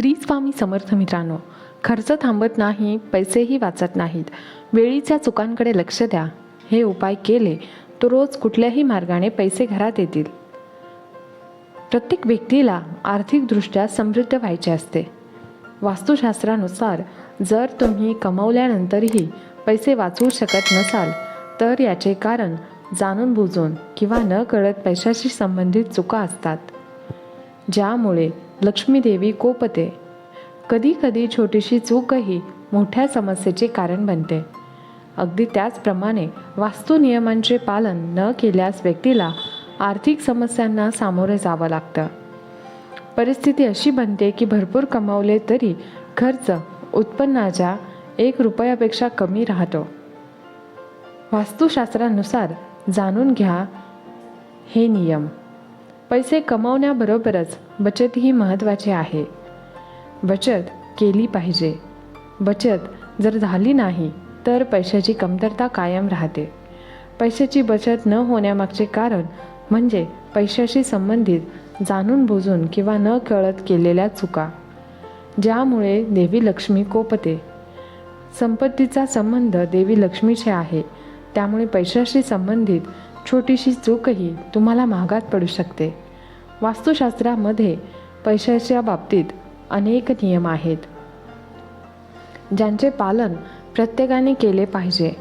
श्री स्वामी समर्थ मित्रांनो खर्च थांबत नाही पैसेही वाचत नाहीत. वेळीच्या चुकांकडे लक्ष द्या. हे उपाय केले तर रोज कुठल्याही मार्गाने पैसे घरात येतील. प्रत्येक व्यक्तीला आर्थिकदृष्ट्या समृद्ध व्हायचे असते. वास्तुशास्त्रानुसार जर तुम्ही कमवल्यानंतरही पैसे वाचवू शकत नसाल तर याचे कारण जाणून बुजून किंवा न कळत पैशाशी संबंधित चुका असतात. ज्यामुळे लक्ष्मीदेवी कोपते. कधीकधी छोटीशी चूकही मोठ्या समस्येचे कारण बनते. अगदी त्याचप्रमाणे वास्तू नियमांचे पालन न केल्यास व्यक्तीला आर्थिक समस्यांना सामोरे जावं लागतं. परिस्थिती अशी बनते की भरपूर कमावले तरी खर्च उत्पन्नाच्या एक रुपयापेक्षा कमी राहतो. वास्तुशास्त्रानुसार जाणून घ्या हे नियम. पैसे कमावण्याबरोबरच बचत ही महत्त्वाची आहे. बचत केली पाहिजे. बचत जर झाली नाही तर पैशाची कमतरता कायम राहते. पैशाची बचत न होण्यामागचे कारण म्हणजे पैशाशी संबंधित जाणून बुजून किंवा न कळत केलेल्या चुका ज्यामुळे देवी लक्ष्मी कोपते. संपत्तीचा संबंध देवी लक्ष्मीचे आहे त्यामुळे पैशाशी संबंधित छोटीशी चूकही तुम्हाला महागात पडू शकते. वास्तुशास्त्रामध्ये पैशाच्या बाबतीत अनेक नियम आहेत. ज्यांचे पालन प्रत्येकाने केले पाहिजे.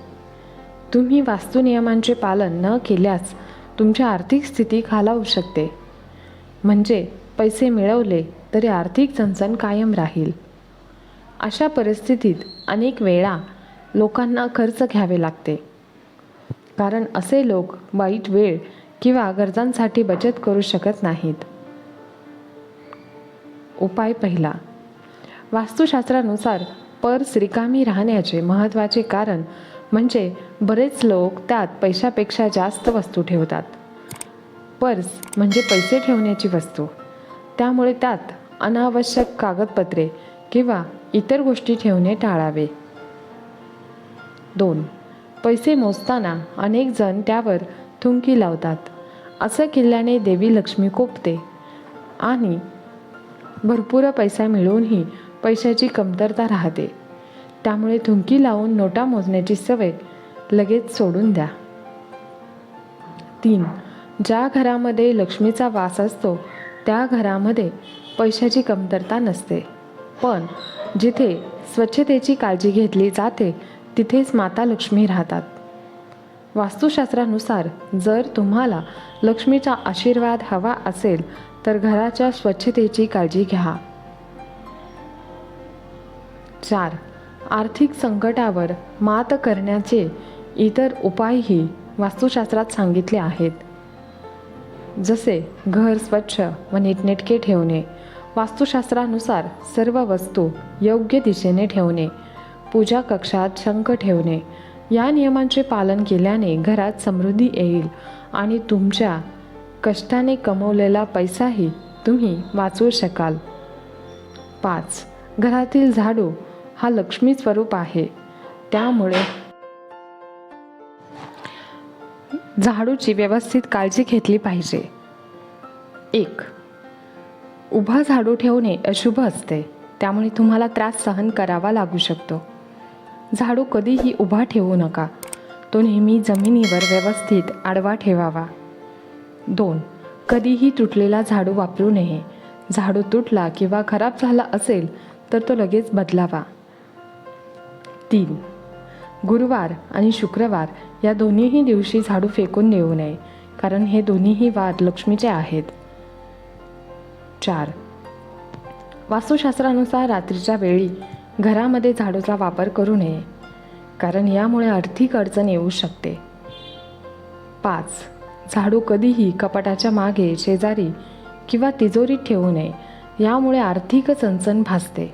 तुम्ही वास्तुनियमांचे पालन न केल्यास तुमची आर्थिक स्थिती खालावू शकते. म्हणजे पैसे मिळवले तरी आर्थिक चणचण कायम राहील. अशा परिस्थितीत अनेक वेळा लोकांना खर्च घ्यावे लागते. कारण असे लोक वाईट वेळ किंवा गरजांसाठी बचत करू शकत नाहीत. उपाय पहिला. वास्तुशास्त्रानुसार पर्स रिकामी राहण्याचे महत्त्वाचे कारण म्हणजे बरेच लोक त्यात पैशापेक्षा जास्त वस्तू ठेवतात. पर्स म्हणजे पैसे ठेवण्याची वस्तू. त्यामुळे त्यात अनावश्यक कागदपत्रे किंवा इतर गोष्टी ठेवणे टाळावे. दोन. पैसे मोजताना अनेक जण त्यावर थुंकी लावतात. असं केल्याने देवी लक्ष्मी कोपते. आणि भरपूर पैसा मिळूनही पैशाची कमतरता राहते. त्यामुळे थुंकी लावून नोटा मोजण्याची सवय लगेच सोडून द्या. तीन ज्या घरामध्ये लक्ष्मीचा वास असतो त्या घरामध्ये पैशाची कमतरता नसते. पण जिथे स्वच्छतेची काळजी घेतली जाते तिथेच माता लक्ष्मी राहतात. वास्तुशास्त्रानुसार जर तुम्हाला लक्ष्मीचा आशीर्वाद हवा असेल तर घराच्या स्वच्छतेची काळजी घ्या. चार. आर्थिक संकटावर मात करण्याचे इतर उपायही वास्तुशास्त्रात सांगितले आहेत. जसे घर स्वच्छ व नीटनेटके ठेवणे वास्तुशास्त्रानुसार सर्व वस्तू योग्य दिशेने ठेवणे पूजा कक्षात शंख ठेवणे. या नियमांचे पालन केल्याने घरात समृद्धी येईल आणि तुमच्या कष्टाने कमवलेला पैसाही तुम्ही वाचवू शकाल. पाच. घरातील झाडू हा लक्ष्मी स्वरूप आहे. त्यामुळे झाडूची व्यवस्थित काळजी घेतली पाहिजे. एक. उभा झाडू ठेवणे अशुभ असते. त्यामुळे तुम्हाला त्रास सहन करावा लागू शकतो. झाडू कधीही उभा ठेवू नका. तो नेहमी जमिनीवर व्यवस्थित आडवा ठेवावा. दोन कधीही तुटलेला झाडू वापरू नये. झाडू तुटला किंवा खराब झाला असेल तर तो लगेच बदलावा. तीन गुरुवार आणि शुक्रवार या दोन्हीही दिवशी झाडू फेकून देऊ नये कारण हे दोन्हीही वार लक्ष्मीचे आहेत. चार वास्तुशास्त्रानुसार रात्रीच्या वेळी घरामध्ये झाडूचा वापर करू नये कारण यामुळे आर्थिक अडचण येऊ शकते. पाच झाडू कधीही कपाटाच्या मागे शेजारी किंवा तिजोरीत ठेवू नये यामुळे आर्थिक चणचण भासते.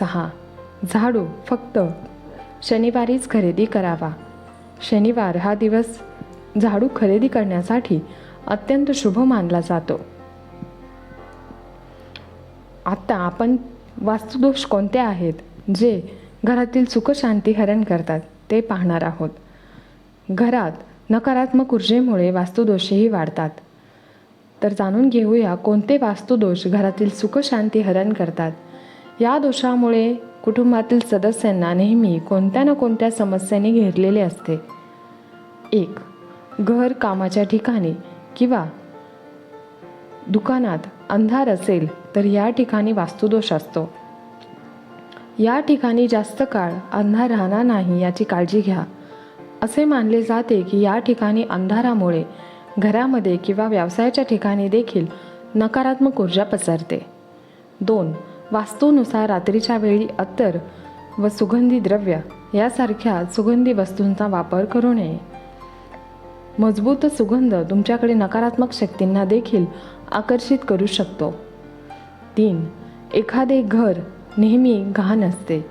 सहा झाडू फक्त शनिवारीच खरेदी करावा. शनिवार हा दिवस झाडू खरेदी करण्यासाठी अत्यंत शुभ मानला जातो. आत्ता आपण वास्तुदोष कोणते आहेत जे घरातील सुखशांती हरण करतात ते पाहणार आहोत. घरात नकारात्मक ऊर्जेमुळे वास्तुदोषही वाढतात. तर जाणून घेऊया कोणते वास्तुदोष घरातील सुखशांती हरण करतात. या दोषामुळे कुटुंबातील सदस्यांना नेहमी कोणत्या ना कोणत्या समस्येने घेरलेले असते. एक घर कामाच्या ठिकाणी किंवा दुकानात अंधार असेल तर या ठिकाणी वास्तुदोष असतो. या ठिकाणी जास्त काळ अंधार राहणार नाही याची काळजी घ्या. असे मानले जाते की या ठिकाणी अंधारामुळे घरामध्ये किंवा व्यवसायाच्या ठिकाणी देखील नकारात्मक ऊर्जा पसरते. दोन वास्तूनुसार रात्रीच्या वेळी अत्तर व सुगंधी द्रव्य यासारख्या सुगंधी वस्तूंचा वापर करू नये. मजबूत सुगंध तुमच्याकडे नकारात्मक शक्तींना देखील आकर्षित करू शकतो. तीन. एखादे घर नेहमी घाण असते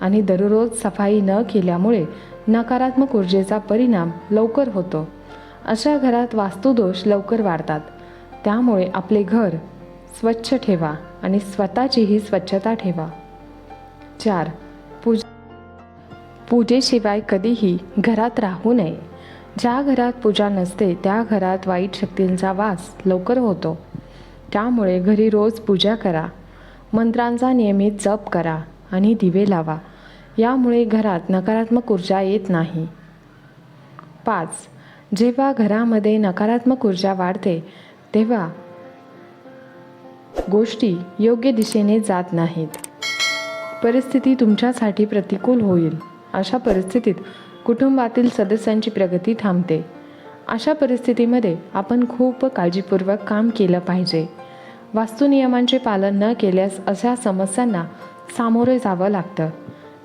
आणि दररोज सफाई न केल्यामुळे नकारात्मक ऊर्जेचा परिणाम लवकर होतो. अशा घरात वास्तुदोष लवकर वाढतात. त्यामुळे आपले घर स्वच्छ ठेवा आणि स्वतःचीही स्वच्छता ठेवा. चार. पूज पूजेशिवाय कधीही घरात राहू नये. ज्या घरात पूजा नसते त्या घरात वाईट शक्तींचा वास लवकर होतो. त्यामुळे घरी रोज पूजा करा. मंत्रांचा नियमित जप करा आणि दिवे लावा. यामुळे घरात नकारात्मक ऊर्जा येत नाही. पाच. जेव्हा घरामध्ये नकारात्मक ऊर्जा वाढते तेव्हा गोष्टी योग्य दिशेने जात नाहीत. परिस्थिती तुमच्यासाठी प्रतिकूल होईल. अशा परिस्थितीत कुटुंबातील सदस्यांची प्रगती थांबते. अशा परिस्थितीमध्ये आपण खूप काळजीपूर्वक काम केलं पाहिजे. वास्तुनियमांचे पालन न केल्यास अशा समस्यांना सामोरे जावं लागतं.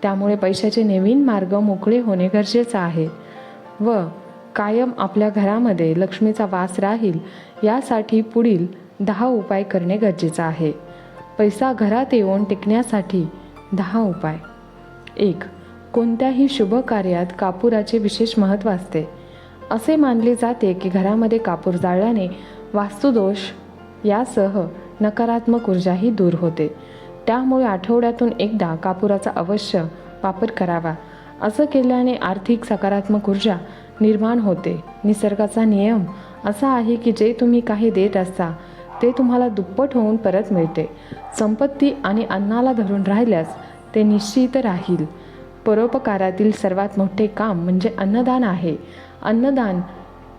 त्यामुळे पैशाचे नवीन मार्ग मोकळे होणे गरजेचं आहे व कायम आपल्या घरामध्ये लक्ष्मीचा वास राहील यासाठी पुढील दहा उपाय करणे गरजेचं आहे. पैसा घरात येऊन टिकण्यासाठी दहा उपाय. एक कोणत्याही शुभ कार्यात कापुराचे विशेष महत्त्व असते. असे मानले जाते की घरामध्ये कापूर जाळल्याने वास्तुदोष यासह नकारात्मक ऊर्जाही दूर होते. त्यामुळे आठवड्यातून एकदा कापुराचा अवश्य वापर करावा. असं केल्याने आर्थिक सकारात्मक ऊर्जा निर्माण होते. निसर्गाचा नियम असा आहे की जे तुम्ही काही देत असता ते तुम्हाला दुप्पट होऊन परत मिळते. संपत्ती आणि अन्नाला धरून राहिल्यास ते निश्चित राहील. परोपकारातील सर्वात मोठे काम म्हणजे अन्नदान आहे. अन्नदान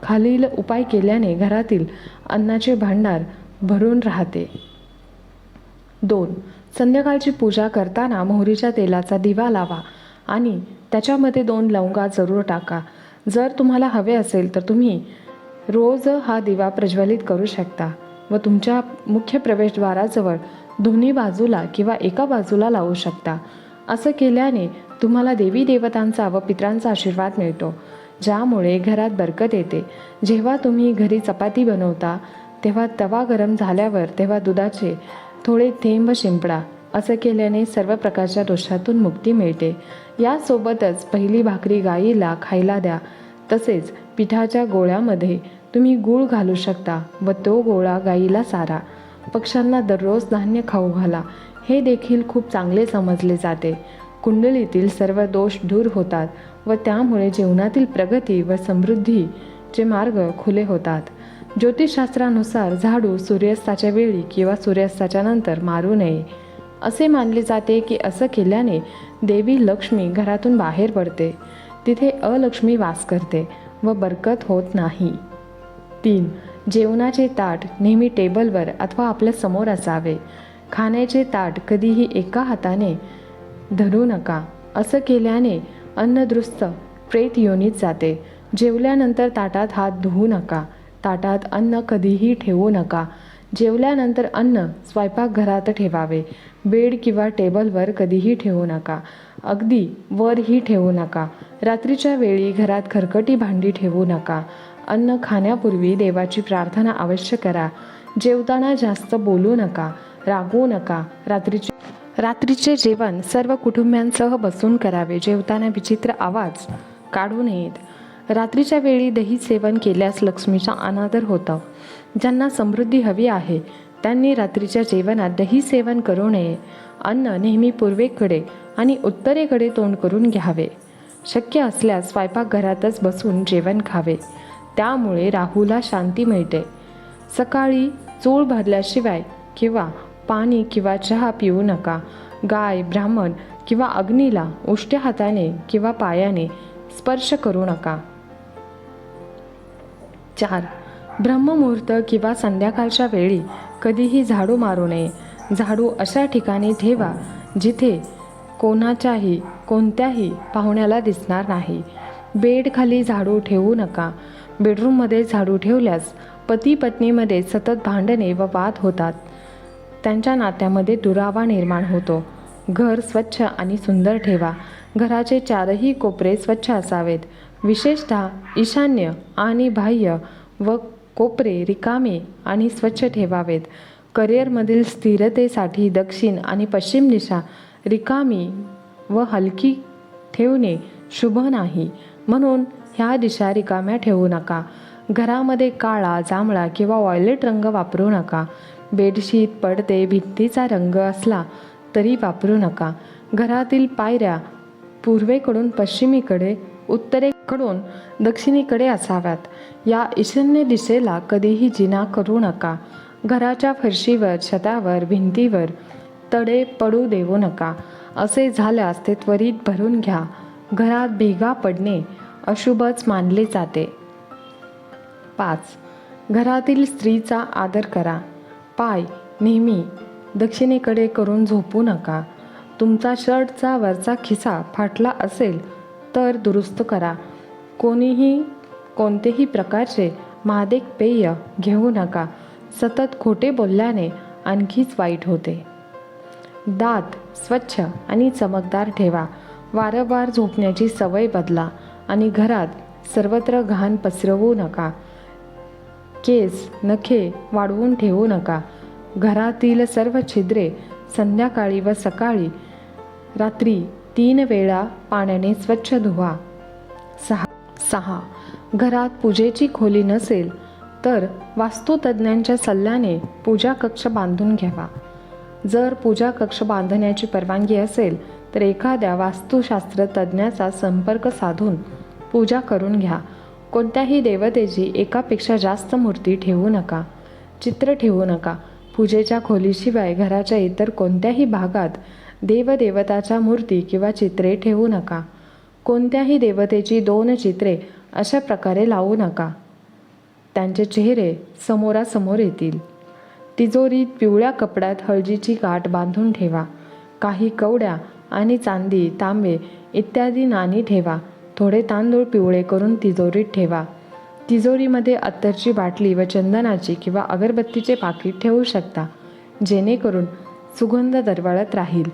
खालील उपाय केल्याने घरातील अन्नाचे भांडार भरून राहते. दोन संध्याकाळची पूजा करताना मोहरीच्या तेलाचा दिवा लावा आणि त्याच्यामध्ये दोन लवंगा जरूर टाका. जर तुम्हाला हवे असेल तर तुम्ही रोज हा दिवा प्रज्वलित करू शकता व तुमच्या मुख्य प्रवेशद्वाराजवळ दोन्ही बाजूला किंवा एका बाजूला लावू शकता. असं केल्याने तुम्हाला देवी देवतांचा व पित्रांचा आशीर्वाद मिळतो ज्यामुळे घरात बरकत येते. जेव्हा तुम्ही घरी चपाती बनवता तेव्हा तवा गरम झाल्यावर तेव्हा दुधाचे थोडे थेंब शिंपडा. असं केल्याने सर्व प्रकारच्या दोषातून मुक्ती मिळते. यासोबतच पहिली भाकरी गाईला खायला द्या. तसेच पिठाच्या गोळ्यामध्ये तुम्ही गूळ घालू शकता व तो गोळा गाईला सारा. पक्ष्यांना दररोज धान्य खाऊ घाला. हे देखील खूप चांगले समजले जाते. कुंडलीतील सर्व दोष दूर होतात व त्यामुळे जीवनातील प्रगती व समृद्धीचे मार्ग खुले होतात. ज्योतिषशास्त्रानुसार झाडू सूर्यास्ताच्या वेळी किंवा सूर्यास्ताच्या नंतर मारू नये. असे मानले जाते की असं केल्याने देवी लक्ष्मी घरातून बाहेर पडते. तिथे अलक्ष्मी वास करते व बरकत होत नाही. तीन जेवणाचे ताट नेहमी टेबलवर अथवा आपल्यासमोर असावे. खाण्याचे ताट कधीही एका हाताने धरू नका. असं केल्याने अन्नदृस्त प्रेत योनीत जाते. जेवल्यानंतर ताटात हात धुवू नका. ताटात अन्न कधीही ठेवू नका. जेवल्यानंतर अन्न स्वयंपाकघरात ठेवावे. बेड किंवा टेबलवर कधीही ठेवू नका. अगदी वरही ठेवू नका. रात्रीच्या वेळी घरात खरकटी भांडी ठेवू नका. अन्न खाण्यापूर्वी देवाची प्रार्थना अवश्य करा. जेवताना जास्त बोलू नका रागवू नका. रात्रीचे रात्रीचे जेवण सर्व कुटुंबियांसह बसून करावे. जेवताना विचित्र आवाज काढू नयेत. रात्रीच्या वेळी दही सेवन केल्यास लक्ष्मीचा अनादर होतो. ज्यांना समृद्धी हवी आहे त्यांनी रात्रीच्या जेवणात दही सेवन करू नये. अन्न नेहमी पूर्वेकडे आणि उत्तरेकडे तोंड करून घ्यावे. शक्य असल्यास स्वयंपाकघरातच बसून जेवण खावे. त्यामुळे राहूला शांती मिळते. सकाळी चूळ भरल्याशिवाय किंवा पाणी किंवा चहा पिऊ नका. गाय ब्राह्मण किंवा अग्नीला उष्ट्या हाताने किंवा पायाने स्पर्श करू नका. चार. ब्रह्ममुहूर्त किंवा संध्याकाळच्या वेळी कधीही झाडू मारू नये. झाडू अशा ठिकाणी ठेवा जिथे कोणाच्याही कोणत्याही पाहुण्याला दिसणार नाही. बेडखाली झाडू ठेवू नका. बेडरूममध्ये झाडू ठेवल्यास पती पत्नीमध्ये सतत भांडणे व वाद होतात. त्यांच्या नात्यामध्ये दुरावा निर्माण होतो. घर स्वच्छ आणि सुंदर ठेवा. घराचे चारही कोपरे स्वच्छ असावेत. विशेषतः ईशान्य आणि बाह्य व कोपरे रिकामे आणि स्वच्छ ठेवावेत. करिअरमधील स्थिरतेसाठी दक्षिण आणि पश्चिम दिशा रिकामी व हलकी ठेवणे शुभ नाही. म्हणून ह्या दिशा रिकाम्या ठेवू नका. घरामध्ये काळा जांभळा किंवा वॉयलेट रंग वापरू नका. बेडशीट पडदे भिंतीचा रंग असला तरी वापरू नका. घरातील पायऱ्या पूर्वेकडून पश्चिमेकडे उत्तरेकडून दक्षिणेकडे असाव्यात. या ईशान्य दिशेला कधीही जिना करू नका. घराच्या फरशीवर छतावर भिंतीवर तडे पडू देऊ नका. असे झाल्यास ते त्वरित भरून घ्या. घरात भेगा पडणे अशुभच मानले जाते. पाच. घरातील स्त्रीचा आदर करा. पाय नेहमी दक्षिणेकडे करून झोपू नका. तुमचा शर्टचा वरचा खिसा फाटला असेल तर दुरुस्त करा. कोणीही कोणतेही प्रकारचे महादेक पेय घेऊ नका. सतत खोटे बोलल्याने आणखीच वाईट होते. दात स्वच्छ आणि चमकदार ठेवा. वारंवार झोपण्याची सवय बदला. आणि घरात सर्वत्र घाण पसरवू नका. केस नखे वाढवून ठेवू नका. घरातील सर्व छिद्रे संध्याकाळी व सकाळी रात्री तीन वेळा पाण्याने स्वच्छ धुवा. सहा सहा. घरात पूजेची खोली नसेल तर वास्तुतज्ञांच्या सल्ल्याने पूजा कक्ष बांधून घ्यावा. जर पूजा कक्ष बांधण्याची परवानगी असेल तर एखाद्या वास्तुशास्त्र तज्ज्ञाचा संपर्क साधून पूजा करून घ्या. कोणत्याही देवतेची एकापेक्षा जास्त मूर्ती ठेवू नका. चित्र ठेवू नका. पूजेच्या खोलीशिवाय घराच्या इतर कोणत्याही भागात देवदेवताच्या मूर्ती किंवा चित्रे ठेवू नका. कोणत्याही देवतेची दोन चित्रे अशा प्रकारे लावू नका. त्यांचे चेहरे समोरासमोर येतील. तिजोरीत पिवळ्या कपड्यात हळदीची गाठ बांधून ठेवा. काही कवड्या आणि चांदी तांबे इत्यादी नाणी ठेवा. थोडे तांदूळ पिवळे करून तिजोरीत ठेवा. तिजोरीमध्ये अत्तरची बाटली व चंदनाची किंवा अगरबत्तीचे पाकिट ठेवू शकता जेणेकरून सुगंध दरवळत राहील.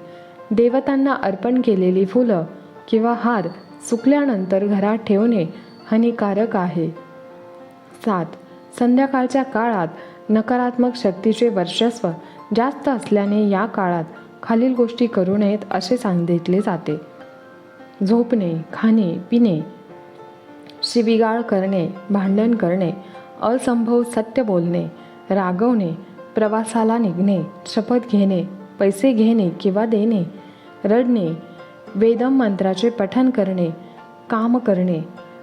देवतांना अर्पण केलेली फुलं किंवा हार सुकल्यानंतर घरात ठेवणे हानिकारक आहे. सात संध्याकाळच्या काळात नकारात्मक शक्तीचे वर्चस्व जास्त असल्याने या काळात खालील गोष्टी करू नयेत असे सांगितले जाते. झोपणे खाणे पिणे शिवीगाळ करणे भांडण करणे असंभव सत्य बोलणे रागवणे प्रवासाला निघणे शपथ घेणे पैसे घेणे किंवा देणे रडणे वेदम मंत्राचे पठन करणे काम करणे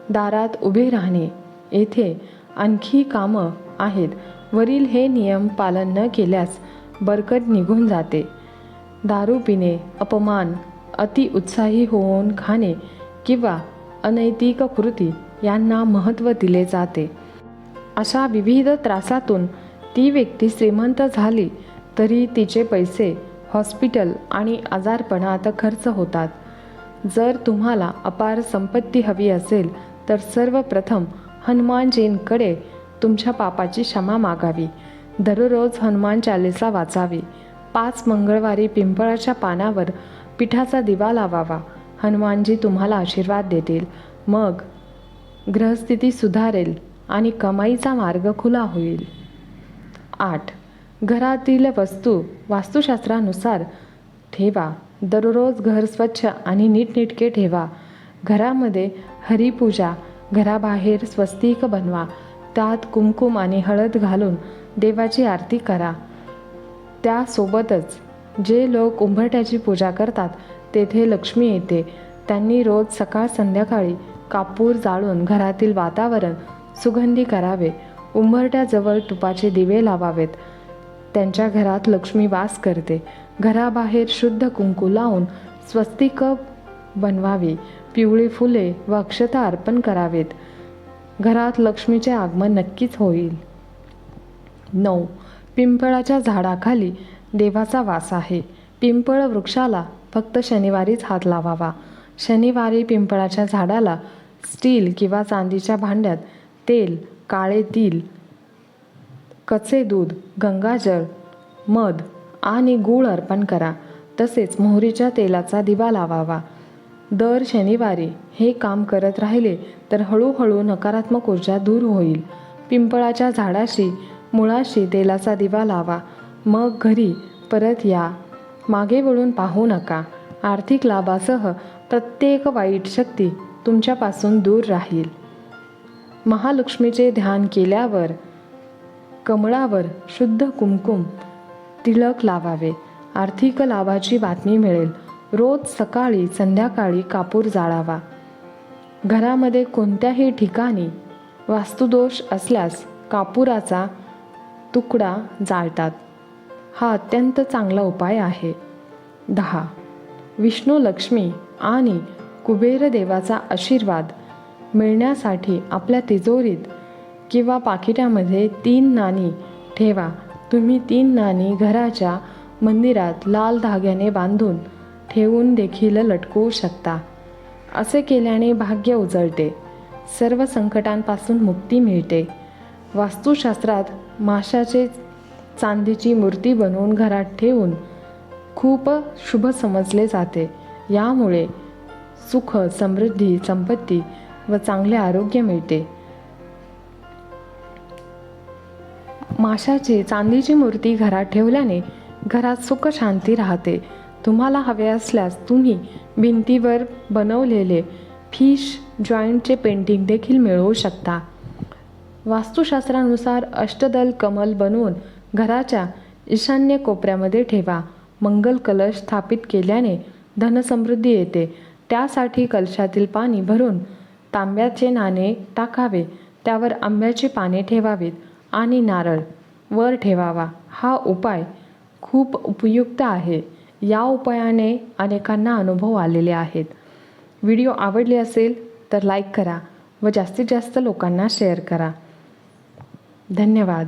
दारात उभे राहणे येथे आणखी कामं आहेत. वरील हे नियम पालन न केल्यास बरकत निघून जाते. दारू पिणे अपमान अति उत्साही होऊन खाणे किंवा अनैतिक कृती यांना महत्त्व दिले जाते. अशा विविध त्रासातून ती व्यक्ती श्रीमंत झाली तरी तिचे पैसे हॉस्पिटल आणि आजारपणात खर्च होतात. जर तुम्हाला अपार संपत्ती हवी असेल तर सर्वप्रथम हनुमानजींकडे तुमच्या पापाची क्षमा मागावी. दररोज हनुमान चालिसा वाचावी. पाच मंगळवारी पिंपळाच्या पानावर पिठाचा दिवा लावावा. हनुमानजी तुम्हाला आशीर्वाद देतील. मग ग्रहस्थिती सुधारेल आणि कमाईचा मार्ग खुला होईल. आठ. घरातील वस्तू वास्तुशास्त्रानुसार ठेवा. दररोज घर स्वच्छ आणि नीटनेटके ठेवा. घरामध्ये हरिपूजा घराबाहेर स्वस्तिक बनवा. त्यात कुमकुम आणि हळद घालून देवाची आरती करा. त्यासोबतच जे लोक उंबरट्याची पूजा करतात तेथे लक्ष्मी येते. त्यांनी रोज सकाळ संध्याकाळी कापूर जाळून घरातील वातावरण सुगंधी करावे. उंबरट्याजवळ तुपाचे दिवे लावावेत. त्यांच्या घरात लक्ष्मी वास करते. घराबाहेर शुद्ध कुंकू लावून स्वस्तिक बनवावी. पिवळी फुले व अक्षता अर्पण करावेत. घरात लक्ष्मीचे आगमन नक्कीच होईल. नऊ. पिंपळाच्या झाडाखाली देवाचा वास आहे. पिंपळ वृक्षाला फक्त शनिवारीच हात लावावा. शनिवारी पिंपळाच्या झाडाला स्टील किंवा चांदीच्या भांड्यात तेल काळे तिल कचे दूध गंगाजळ मध आणि गूळ अर्पण करा. तसेच मोहरीच्या तेलाचा दिवा लावावा. दर शनिवारी हे काम करत राहिले तर हळूहळू नकारात्मक ऊर्जा दूर होईल. पिंपळाच्या झाडाशी मुळाशी तेलाचा दिवा लावा. मग घरी परत या. मागे वळून पाहू नका. आर्थिक लाभासह प्रत्येक वाईट शक्ती तुमच्यापासून दूर राहील. महालक्ष्मीचे ध्यान केल्यावर कमळावर शुद्ध कुमकुम तिलक लावावे. आर्थिक लाभाची बातमी मिळेल. रोज सकाळी संध्याकाळी कापूर जाळावा. घरामध्ये कोणत्याही ठिकाणी वास्तुदोष असल्यास कापुराचा तुकडा जाळतात. हा अत्यंत चांगला उपाय आहे. दहा. विष्णू लक्ष्मी आणि कुबेर देवाचा आशीर्वाद मिळण्यासाठी आपल्या तिजोरीत किंवा पाकिटामध्ये तीन नाणी ठेवा. तुम्ही तीन नाणी घराच्या मंदिरात लाल धाग्याने बांधून ठेवून देखील लटकवू शकता. असे केल्याने भाग्य उजळते. सर्व संकटांपासून मुक्ती मिळते. वास्तुशास्त्रात माशाचे चांदीची मूर्ती बनवून घरात ठेवून खूप शुभ समजले जाते. यामुळे सुख समृद्धी संपत्ती व चांगले आरोग्य मिळते. माशाची चांदीची मूर्ती घरात ठेवल्याने घरात सुख शांती राहते. तुम्हाला हवे असल्यास तुम्ही भिंतीवर बनवलेले फिश जॉईंटचे पेंटिंग देखील मिळवू शकता. वास्तुशास्त्रानुसार अष्टदल कमल बनवून घराच्या ईशान्य कोपऱ्यामध्ये ठेवा. मंगल कलश स्थापित केल्याने धनसमृद्धी येते. त्यासाठी कलशातील पाणी भरून तांब्याचे नाणे टाकावे. त्यावर आंब्याची पाने ठेवावीत आणि नारळ वर ठेवावा. हा उपाय खूप उपयुक्त आहे. या उपायाने अनेकांना अनुभव आलेले आहेत. व्हिडिओ आवडले असेल तर लाईक करा व जास्तीत जास्त लोकांना शेअर करा. धन्यवाद.